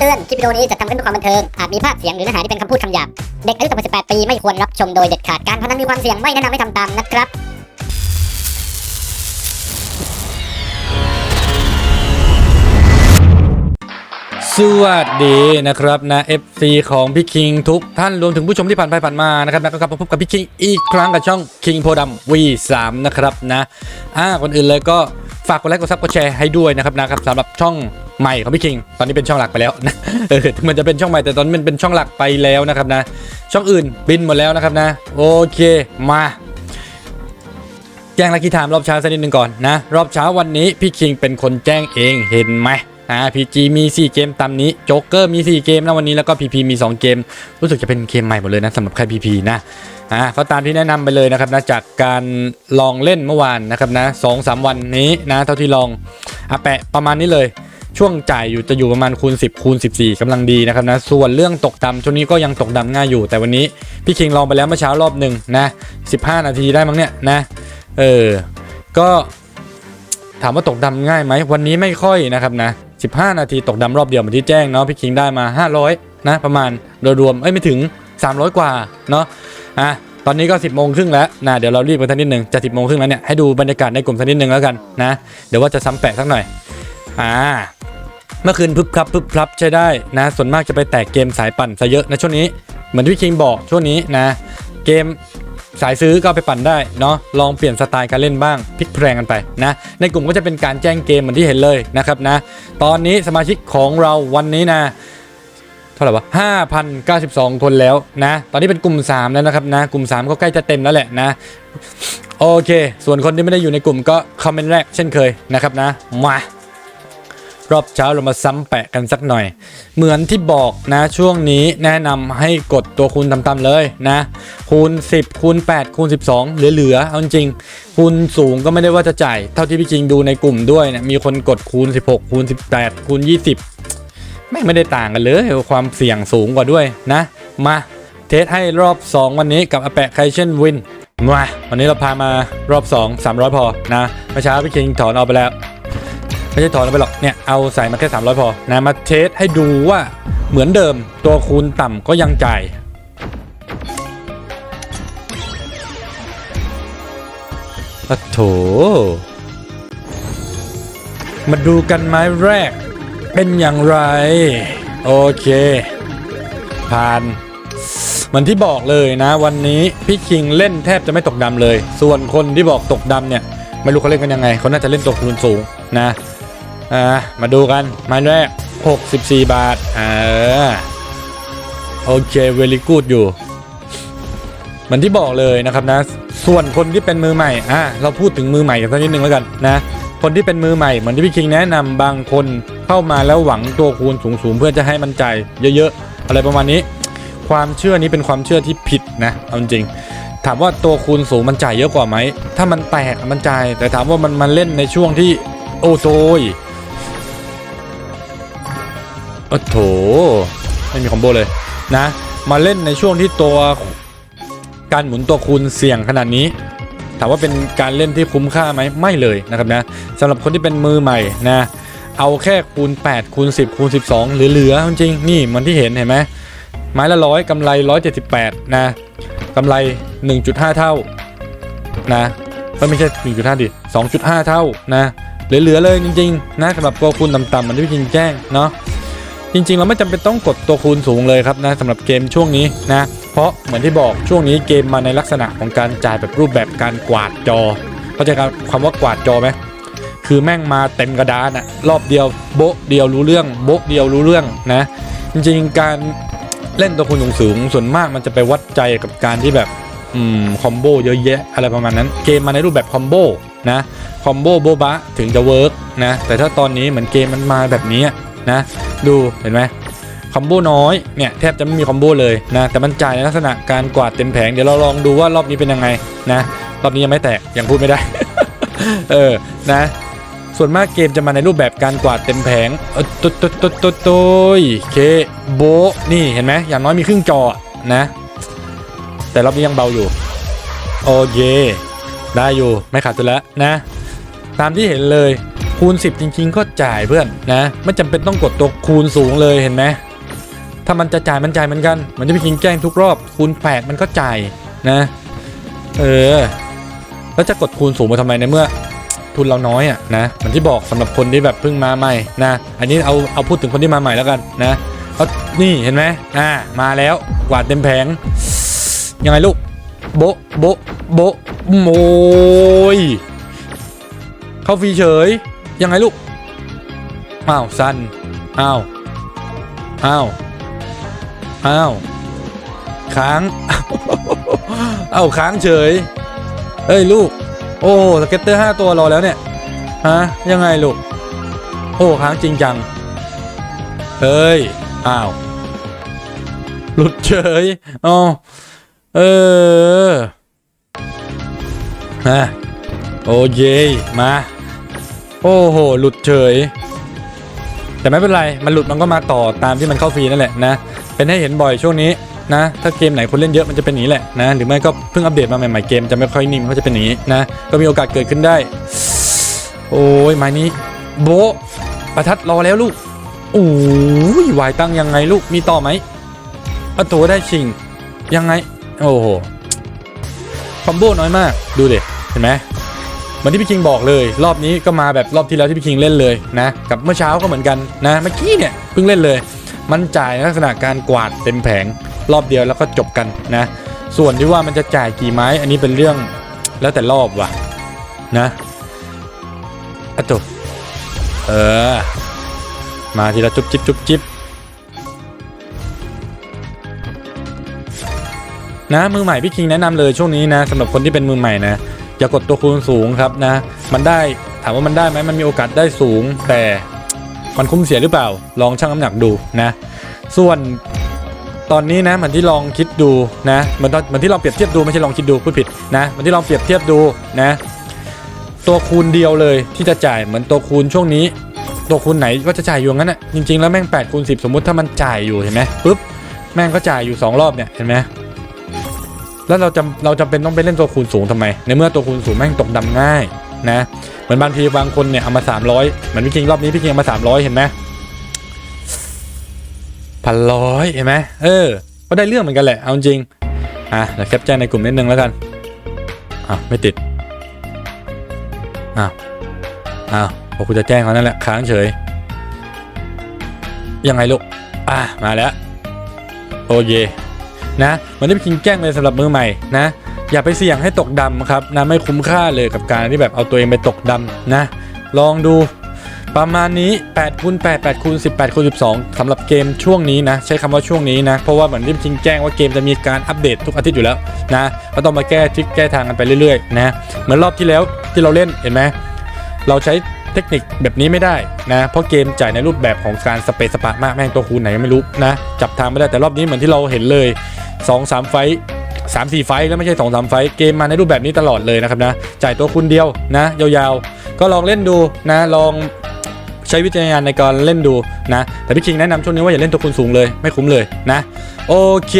เตือน คลิปวิดีโอนี้จะทำขึ้นเพื่อความบันเทิง อาจมีภาพเสียงหรือเนื้อหาที่เป็นคำพูดคำหยาบ เด็กอายุต่ำกว่า18 ปีไม่ควรรับชมโดยเด็ดขาด การพนันมีความเสี่ยงไม่แนะนำให้ทำตามนะครับ สวัสดีนะครับนะ FC ของพี่คิงทุกท่านรวมถึงผู้ชมที่ผ่านไปผ่านมานะครับนะก็กลับมาพบกับพี่คิงอีกครั้งกับช่องคิงโพดำ V3 นะครับนะอ่าก่อนอื่นเลยก็ฝากกดไลค์กดซับกดแชร์ให้ด้วยนะครับนะครับสำหรับช่อง ใหม่ของพี่คิง ตอนนี้เป็นช่องหลักไปแล้วนะเออมันจะเป็นช่องใหม่แต่ตอนนี้มันเป็นช่องหลักไปแล้วนะครับนะ ช่องอื่นบินหมดแล้วนะครับนะ โอเคมาแจ้งลักกี้ไทม์รอบเช้าสักนิดหนึ่งก่อนนะ รอบเช้าวันนี้พี่คิงเป็นคนแจ้งเองเห็นไหมอ่าพีจีมี 4 เกมตามนี้โจ๊กเกอร์มี 4 เกมนะวันนี้แล้วก็พีพีมี 2 เกม รู้สึกจะเป็นเกมใหม่หมดเลยนะสำหรับใครพีพีนะอ่าก็ตามที่แนะนำไปเลยนะครับนะจากการลองเล่นเมื่อวานนะครับนะสองสามวันนี้นะเท่าที่ลองอะแปะประมาณนี้เลย ช่วงจ่ายอยู่จะอยู่ประมาณคูณ 10 คูณ 14กำลังดีนะครับนะ ส่วนเรื่องตกดำช่วงนี้ก็ยังตกดำง่ายอยู่ แต่วันนี้พี่คิงลองไปแล้วเมื่อเช้ารอบหนึ่งนะ 15 นาทีได้มั้งเนี่ยนะ เออ ก็ถามว่าตกดำง่ายไหมวันนี้ไม่ค่อยนะครับนะ 15 นาทีตกดำรอบเดียวเหมือนที่แจ้งเนาะพี่คิงได้มา 500 นะ ประมาณโดยรวมเอ้ยไม่ถึง 300 กว่าเนาะอะตอนนี้ก็ 10โมงครึ่งแล้วนะเดี๋ยวเรารีบกันสักนิดหนึ่งจะ10โมงครึ่งแล้วเนี่ยให้ดูบรรยากาศในกลุ่มสักนิดหนึ่งแล้วกันนะ เดี๋ยวว่าจะซ้ำแปะสักหน่อยอ่า เมื่อคืนพึบพรับพึบพรับใช้ได้นะ ส่วนมากจะไปแตกเกมสายปั่นซะเยอะนะช่วงนี้เหมือนที่คิงบอกช่วงนี้นะ เกมสายซื้อก็ไปปั่นได้เนาะลองเปลี่ยนสไตล์การเล่นบ้างพลิกแพลงกันไปนะในกลุ่มก็จะเป็นการแจ้งเกมเหมือนที่เห็นเลยนะครับนะ ตอนนี้สมาชิกของเราวันนี้นะเท่าไหร่วะ5,092 คนแล้วนะ ตอนนี้เป็นกลุ่ม 3 แล้วนะครับนะ กลุ่ม 3 ก็ใกล้จะเต็มแล้วแหละนะ โอเค ส่วนคนที่ไม่ได้อยู่ในกลุ่มก็คอมเมนต์แรกเช่นเคยนะครับนะมา รอบเช้าเรามาซ้ำแปะกันสักหน่อย เหมือนที่บอกนะช่วงนี้แนะนำให้กดตัวคูณต่ำๆเลยนะ คูณ 10 คูณ 8 คูณ 12 เหลือๆเอาจริง คูณสูงก็ไม่ได้ว่าจะจ่าย เท่าที่พี่จริงดูในกลุ่มด้วยเนะมีคนกดคูณ 16 คูณ 18 คูณ 20 ไม่ไม่ได้ต่างกันเลยความเสี่ยงสูงกว่าด้วยนะ มาเทสให้รอบ 2 วันนี้กับอแปะไคเชนวินมาวันนี้เราพามารอบ 2 300 พอนะเมื่อเช้าพี่คิงถอนเอาไปแล้ว ไม่ใช่ถอนเอาไปหรอกเนี่ยเอาใส่มาแค่ 300 พอนะมาเทสให้ดูว่าเหมือนเดิมตัวคูณต่ำก็ยังจ่ายปะโถ มาดูกันไม้แรก เป็นอย่างไร โอเค ผ่านเหมือนที่บอกเลยนะวันนี้พี่คิงเล่นแทบจะไม่ตกดำเลย ส่วนคนที่บอกตกดำเนี่ย ไม่รู้เขาเล่นกันยังไงเขาน่าจะเล่นตัวคูณสูงนะ อ่ามาดูกันไม้แรก64 บาทอ่าโอเคเวลีกูดอยู่เหมือนที่บอกเลยนะครับนะ ส่วนคนที่เป็นมือใหม่อะเราพูดถึงมือใหม่กันสักนิดนึงแล้วกันนะคนที่เป็นมือใหม่เหมือนที่พี่คิงแนะนำบางคนเข้ามาแล้วหวังตัวคูณสูงๆเพื่อจะให้มันใจเยอะๆอะไรประมาณนี้ ความเชื่อนี้เป็นความเชื่อที่ผิดนะเอาจริงถามว่าตัวคูณสูงมันจ่ายเยอะกว่าไหม ถ้ามันแตกมันจ่าย แต่ถามว่ามันมันเล่นในช่วงที่โอ้โตย โอ้โถไม่มีคอมโบเลยนะ มาเล่นในช่วงที่ตัวการหมุนตัวคูณเสี่ยงขนาดนี้ ถามว่าเป็นการเล่นที่คุ้มค่าไหมไม่เลยนะครับนะสำหรับคนที่เป็นมือใหม่นะ เอาแค่คูณ 8 คูณ 10 คูณ 12 เหลือๆจริงๆนี่มันที่เห็นเห็นไหมไม้ละร้อยกำไร 178 นะกำไร 1.5 เท่านะไม่ใช่ 1.5 ดิ 2.5 เท่านะเหลือๆเลยจริงๆนะสำหรับตัวคูณต่ำๆมันที่พี่จิงแจ้งเนาะ จริงๆ เราไม่จำเป็นต้องกดตัวคูณสูงเลยครับนะสำหรับเกมช่วงนี้นะ เพราะเหมือนที่บอกช่วงนี้เกมมาในลักษณะของการจ่ายแบบรูปแบบการกวาดจอ เข้าใจคำว่ากวาดจอไหมคือแม่งมาเต็มกระดานอะรอบเดียวโบ๊ะเดียวรู้เรื่องโบ๊ะเดียวรู้เรื่องนะ จริงๆ การเล่นตัวคูณสูงๆส่วนมากมันจะไปวัดใจกับการที่แบบอืมคอมโบเยอะแยะอะไรประมาณนั้น เกมมาในรูปแบบคอมโบนะคอมโบโบบะถึงจะเวิร์กนะแต่ถ้าตอนนี้เหมือนเกมมันมาแบบนี้นะ ดูเห็นไหมคอมโบน้อยเนี่ยแทบจะไม่มีคอมโบเลยนะแต่มันจ่ายในลักษณะการกวาดเต็มแผงเดี๋ยวเราลองดูว่ารอบนี้เป็นยังไงนะรอบนี้ยังไม่แตกยังพูดไม่ได้ เออนะส่วนมากเกมจะมาในรูปแบบการกวาดเต็มแผงตุ๊ดตุ๊ดตุ๊ดตุ๊ดตุ๊ยเคโบนี่เห็นไหมอย่างน้อยมีครึ่งจอนะ แต่รอบนี้ยังเบาอยู่ โอเคได้อยู่ไม่ขาดตัวแล้วนะ ตามที่เห็นเลย คูณ 10 จริง ๆ ก็จ่ายเพื่อนนะ ไม่จำเป็นต้องกดตัวคูณสูงเลยเห็นไหมถ้ามันจะจ่ายมันจ่ายเหมือนกัน มันจะพี่คิงแกล้งทุกรอบ คูณ 8 มันก็จ่ายนะ เออ แล้วจะกดคูณสูงมาทำไมในเมื่อทุนเราน้อยอะนะเหมือนที่บอกสำหรับคนที่แบบเพิ่งมาใหม่นะ อันนี้เอาเอาพูดถึงคนที่มาใหม่แล้วกันนะเอานี่เห็นไหมอ่า มาแล้วกวาดเต็มแผง ยังไงลูก โบโบโบโมยเข้าฟรีเฉย ยังไงลูก อ้าวสั้นอ้าว อ้าว อ้าว ค้าง เอ้าค้างเฉยเฮ้ยลูก โอ้สเก็ตเตอร์ห้าตัวรอแล้วเนี่ย ฮะ ยังไงลูก โอ้ค้างจริงจัง เฮ้ย อ้าว หลุดเฉยอ๋อเออฮะโอเยมา โอ้โห หลุดเฉย แต่ไม่เป็นไร มันหลุดมันก็มาต่อตามที่มันเข้าฟรีนั่นแหละนะ เป็นให้เห็นบ่อยช่วงนี้นะ ถ้าเกมไหนคนเล่นเยอะมันจะเป็นอย่างนี้แหละนะ หรือไม่ก็เพิ่งอัปเดตมาใหม่ๆเกมจะไม่ค่อยนิ่มก็จะเป็นอย่างนี้นะ ก็มีโอกาสเกิดขึ้นได้ โอ้ยไม้นี้ โบประทัดรอแล้วลูกโอ้ยวายตั้งยังไงลูก มีต่อไหมเอาตัวได้ชิง ยังไง โอ้โห คอมโบน้อยมาก ดูเด็เห็นไหม เหมือนที่พี่คิงบอกเลย รอบนี้ก็มาแบบรอบที่แล้วที่พี่คิงเล่นเลยนะ กับเมื่อเช้าก็เหมือนกันนะเมื่อกี้เนี่ยเพิ่งเล่นเลย มันจ่ายในลักษณะการกวาดเต็มแผงรอบเดียวแล้วก็จบกันนะ ส่วนที่ว่ามันจะจ่ายกี่ไม้ อันนี้เป็นเรื่องแล้วแต่รอบว่ะนะอะจบเออ มาทีละจุ๊บจิ๊บจุ๊บจิ๊บนะมือใหม่พี่คิงแนะนำเลยช่วงนี้นะสำหรับคนที่เป็นมือใหม่นะ อย่ากดตัวคูณสูงครับนะ มันได้ถามว่ามันได้ไหมมันมีโอกาสได้สูง แต่มันคุ้มเสียหรือเปล่า ลองชั่งน้ำหนักดูนะ ส่วนตอนนี้นะเหมือนที่ลองคิดดูนะเหมือนมือนที่ลองเปรียบเทียบดูไม่ใช่ลองคิดดูพูดผิดนะเหมือนที่ลองเปรียบเทียบดูนะ ตัวคูณเดียวเลยที่จะจ่ายเหมือนตัวคูณช่วงนี้ ตัวคูณไหนก็จะจ่ายอยู่งั้นอะจริงๆแล้วแม่ง8คูณ10 สมมุติถ้ามันจ่ายอยู่เห็นไหมปุ๊บแม่งก็จ่ายอยู่ 2 รอบเนี่ยเห็นไหม แล้วเราจำเราจำเป็นต้องไปเล่นตัวคูณสูงทำไม ในเมื่อตัวคูณสูงแม่งตกดำง่ายนะ เหมือนบางทีบางคนเนี่ยเอามา 300เหมือนพี่คิงรอบนี้พี่คิงเอามา 300 เห็นไหมพันร้อยเห็นไหมเออ ก็ได้เรื่องเหมือนกันแหละ เอาจริง อะเดี๋ยวแคปแจ้งในกลุ่มนิดนึงแล้วกันอะไม่ติดอ้าวอ้าวบอกคุณจะแจ้งเขานั่นแหละค้างเฉย ยังไงลูก อะมาแล้ว โอเย นะมือนที่พี่คิงแจ้งเลยสำหรับมือใหม่นะอย่าไปเสี่ยงให้ตกดำครับนะไม่คุ้มค่าเลยกับการที่แบบเอาตัวเองไปตกดำนะ ลองดูประมาณนี้8คูณ8 8คูณ18คูณ12สำหรับเกมช่วงนี้นะ ใช้คำว่าช่วงนี้นะ เพราะว่าเหมือนที่พี่คิงแจ้งว่าเกมจะมีการอัปเดตทุกอาทิตย์อยู่แล้วนะก็ต้องมาแก้ทริคแก้ทางกันไปเรื่อยๆนะ เหมือนรอบที่แล้วที่เราเล่นเห็นไหมเราใช้ เทคนิคแบบนี้ไม่ได้นะเพราะเกมจ่ายในรูปแบบของการสเปซสปะมากแม่งตัวคูณไหนไม่รู้นะจับทางไม่ได้แต่รอบนี้เหมือนที่เราเห็นเลย 2 3 ไฟสามสี่ไฟแล้วไม่ใช่2องสามไฟเกมมาในรูปแบบนี้ตลอดเลยนะครับนะจ่ายตัวคูณเดียวนะยาวๆ ก็ลองเล่นดูนะลองใช้วิจารณญาณในการเล่นดูนะ แต่พี่คิงแนะนำช่วงนี้ว่าอย่าเล่นตัวคูณสูงเลยไม่คุ้มเลยนะ โอเค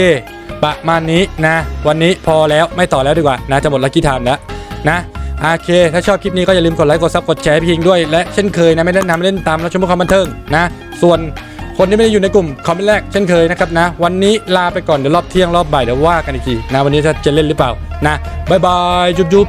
ประมาณนี้นะ วันนี้พอแล้วไม่ต่อแล้วดีกว่านะจะหมดลักกี้ไทม์แล้วนะ โอเค ถ้าชอบคลิปนี้ก็อย่าลืมกดไลค์กดซับกดแชร์พิงด้วย และเช่นเคยนะไม่แนะนำเล่นตามแล้วชมเพื่อความบันเทิงนะ ส่วนคนที่ไม่ได้อยู่ในกลุ่มคอมเมนต์แรกเช่นเคยนะครับนะ วันนี้ลาไปก่อนเดี๋ยวรอบเที่ยงรอบบ่ายเดี๋ยวว่ากันอีกทีนะวันนี้จะจะเล่นหรือเปล่านะบายบายจุ๊บจุ๊บ